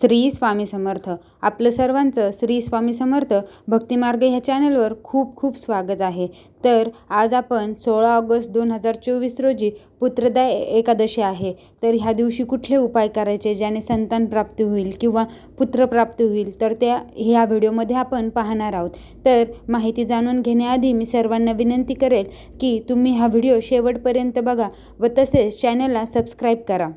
श्री स्वामी समर्थ. आपलं सर्वांचं श्री स्वामी समर्थ भक्तिमार्ग ह्या चॅनलवर खूप खूप स्वागत आहे. तर आज आपण सोळा ऑगस्ट दोन हजार चोवीस रोजी पुत्रदा एकादशी आहे. तर ह्या दिवशी कुठले उपाय करायचे ज्याने संतान प्राप्ती होईल किंवा पुत्रप्राप्ती होईल? तर त्या ह्या व्हिडिओमध्ये आपण पाहणार आहोत. तर माहिती जाणून घेण्याआधी मी सर्वांना विनंती करेल की तुम्ही हा व्हिडिओ शेवटपर्यंत बघा व तसेच चॅनलला सबस्क्राईब करा.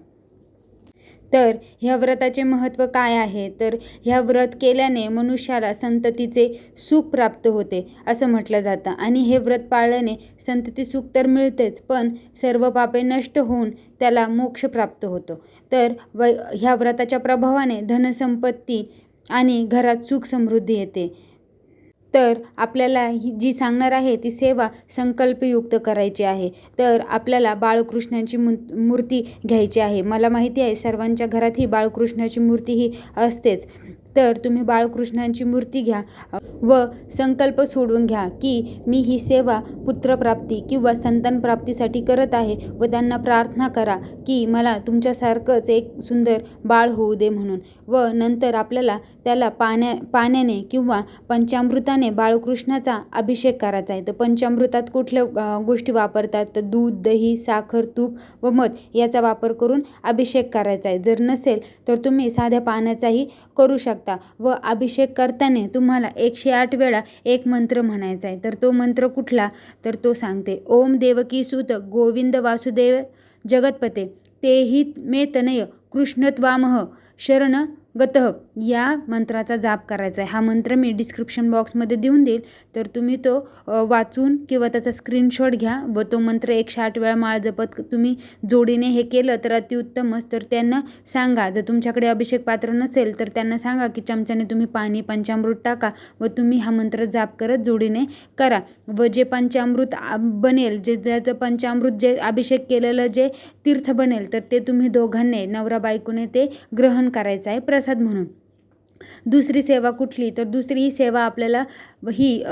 तर ह्या व्रताचे महत्त्व काय आहे? तर ह्या व्रत केल्याने मनुष्याला संततीचे सुख प्राप्त होते असं म्हटलं जातं. आणि हे व्रत पाळल्याने संतती सुख तर मिळतेच पण सर्व पापे नष्ट होऊन त्याला मोक्ष प्राप्त होतो. तर व ह्या व्रताच्या प्रभावाने धनसंपत्ती आणि घरात सुख समृद्धी येते. तर आपल्याला ही जी सांगणार आहे ती सेवा संकल्पयुक्त करायची आहे. तर आपल्याला बाळकृष्णाची मु मूर्ती घ्यायची आहे. मला माहिती आहे सर्वांच्या घरात ही बाळकृष्णाची मूर्ती ही असतेच. तर तुम्ही बाळकृष्णांची मूर्ती घ्या व संकल्प सोडून घ्या की मी ही सेवा पुत्रप्राप्ती किंवा संतानप्राप्तीसाठी करत आहे व त्यांना प्रार्थना करा की मला तुमच्यासारखंच एक सुंदर बाळ होऊ दे म्हणून. व नंतर आपल्याला त्याला पाण्या पाण्याने किंवा पंचामृताने बाळकृष्णाचा अभिषेक करायचा आहे. तर पंचामृतात कुठल्या गोष्टी वापरतात? तर दूध दही साखर तूप व मध याचा वापर करून अभिषेक करायचा आहे. जर नसेल तर तुम्ही साध्या पाण्याचाही करू शकता. शकता व अभिषेक करताना तुम्हाला एकशे आठ वेळा एक मंत्र म्हणायचा आहे. तर तो मंत्र कुठला? तर तो सांगते ओम देवकी सुत गोविंद वासुदेव जगतपते तेही मे तनय कृष्णत्वामह शरण गत या मंत्राचा जाप करायचा आहे. हा मंत्र मी डिस्क्रिप्शन बॉक्समध्ये देऊन देईल. तर तुम्ही तो वाचून किंवा त्याचा स्क्रीनशॉट घ्या व तो मंत्र एकशे आठ वेळा माळ जपत तुम्ही जोडीने हे केलं तर अतिउत्तमच तर त्यांना सांगा. जर तुमच्याकडे अभिषेक पात्र नसेल तर त्यांना सांगा की चमच्याने तुम्ही पाणी पंचामृत टाका व तुम्ही हा मंत्र जाप करत जोडीने करा. व जे पंचामृत बनेल जे ज्याचं पंचामृत जे अभिषेक केलेलं जे तीर्थ बनेल तर ते तुम्ही दोघांनी नवरा बायकोने ते ग्रहण करायचं आहे प्रसाद म्हणून. दुसरी सेवा कुठली? तर दुसरी ही सेवा आपल्याला ही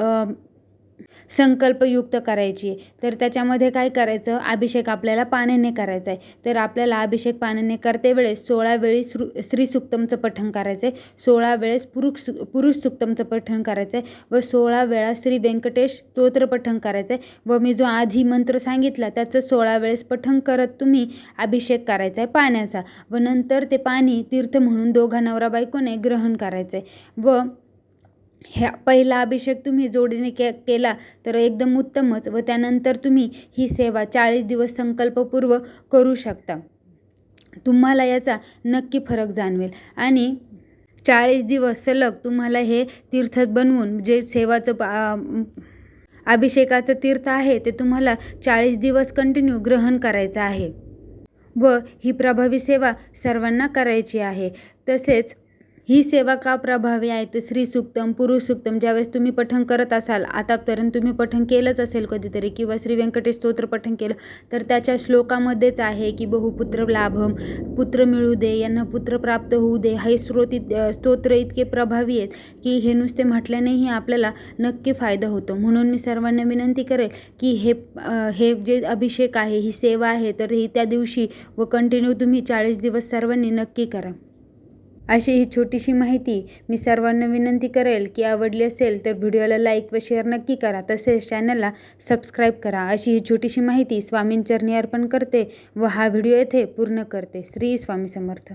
संकल्पयुक्त करायची. तर त्याच्यामध्ये काय करायचं? अभिषेक आपल्याला पाण्याने करायचा आहे तर आपल्याला अभिषेक पाण्याने करते वेळेस सोळा वेळी श्रु स्त्री सुक्तमचं पठण करायचं आहे सोळा वेळेस पुरुष पुरुष सुक्तमचं पठण करायचं आहे व सोळा वेळा श्री व्यंकटेश स्तोत्र पठण करायचं आहे व मी जो आधी मंत्र सांगितला त्याचं सोळा वेळेस पठण करत तुम्ही अभिषेक करायचा आहे पाण्याचा. व नंतर ते पाणी तीर्थ म्हणून दोघा नवरा बायकोने ग्रहण करायचं आहे व ह्या पहिला अभिषेक तुम्ही जोडीने के केला तर एकदम उत्तमच व त्यानंतर तुम्ही ही सेवा चाळीस दिवस संकल्पपूर्व करू शकता. तुम्हाला याचा नक्की फरक जाणवेल. आणि चाळीस दिवस सलग तुम्हाला हे तीर्थ बनवून जे सेवाचं अभिषेकाचं तीर्थ आहे ते तुम्हाला चाळीस दिवस कंटिन्यू ग्रहण करायचं आहे. व ही प्रभावी सेवा सर्वांना करायची आहे. तसेच ही सेवा का प्रभावी आहे? तर स्त्री सुक्तम पुरुष सुक्तम ज्यावेळेस तुम्ही पठण करत असाल आतापर्यंत तुम्ही पठण केलंच असेल कधीतरी किंवा श्री व्यंकटेश स्तोत्र पठण केलं तर त्याच्या श्लोकामध्येच आहे की बहुपुत्र लाभम पुत्र मिळू दे यांना पुत्र प्राप्त होऊ दे. हे स्रोत स्तोत्र इतके प्रभावी आहेत की हे नुसते म्हटल्यानेही आपल्याला नक्की फायदा होतो. म्हणून मी सर्वांना विनंती करेल की हे हे जे अभिषेक आहे ही सेवा आहे तर ही त्या दिवशी व कंटिन्यू तुम्ही चाळीस दिवस सर्वांनी नक्की करा. अशी ही छोटीशी माहिती मी सर्वांना विनंती करेल की आवडली असेल तर व्हिडिओला लाईक व शेअर नक्की करा. तसेच चॅनलला सबस्क्राईब करा. अशी ही छोटीशी माहिती स्वामींचरणी अर्पण करते व हा व्हिडिओ येथे पूर्ण करते. श्री स्वामी समर्थ.